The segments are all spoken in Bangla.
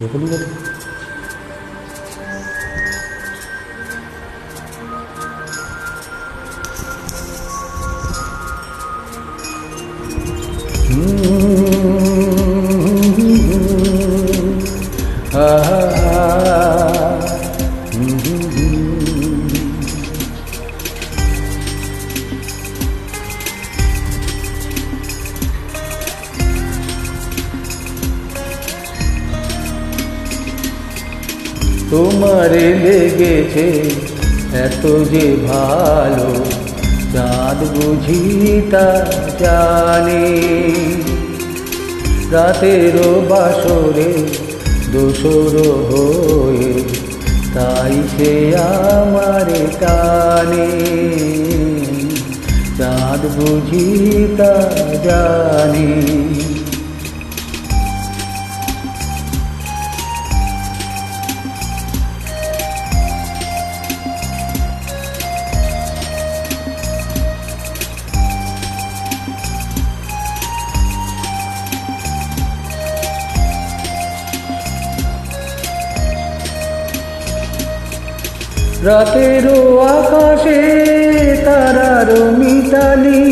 রেকর্ডিং আছে তোমারে লেগেছে এত যে ভালো চাঁদ বুঝি তা জানে। রাতেরও বাসরে দোসর হয়ে তাই সে আমারে টানে। চাঁদ বুঝি তা জানে। রাতেরও আকাশে তারার মিতালি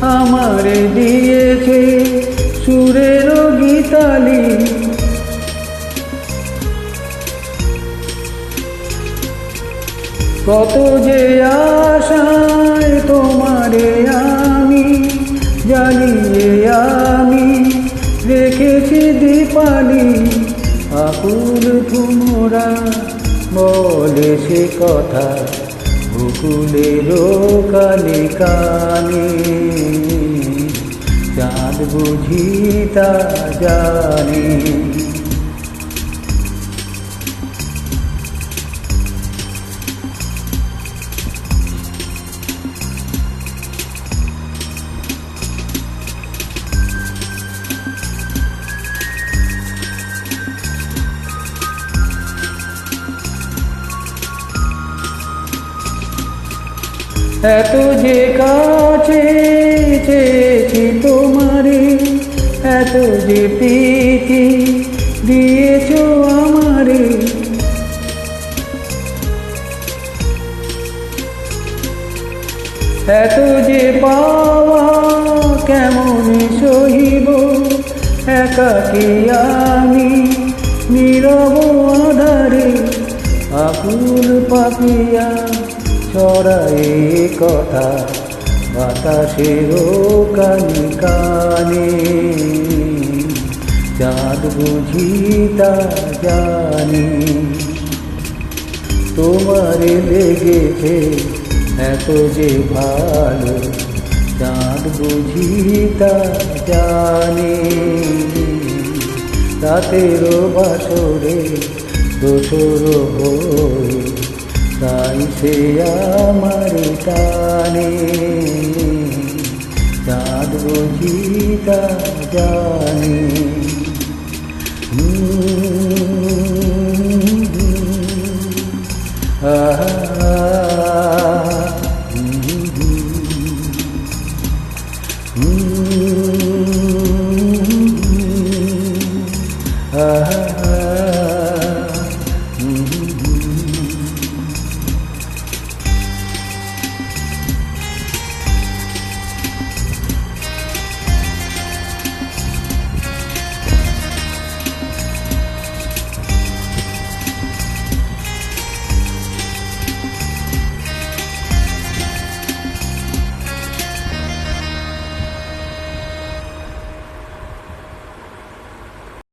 আমারে দিয়েছে সুরেরও গীতালি। কত যে আশায় তোমারে আমি জ্বালিয়ে আমি রেখেছি দীপালি, আকুল তুমরা বলে সে কথা ভুকুলের কানে কানে। চাঁদ বুঝি তা জানে। এত যে কাছে চেয়েছি তোমারে, এত যে প্রীতি দিয়েছ আমারে। এত যে পাওয়া কেমন সহিব একাকে আমি নীরব আধারে, আকুল পাপিয়া ছড়ায় কথা বাতাসেরও কানে কানে। চাঁদ বুঝি তা জানি। তোমারে লেগেছে এত যে ভালো, চাঁদ বুঝি তা জানে। রাতেরও বাসরে দোসর হয়ে সে আমার টানে চাঁদ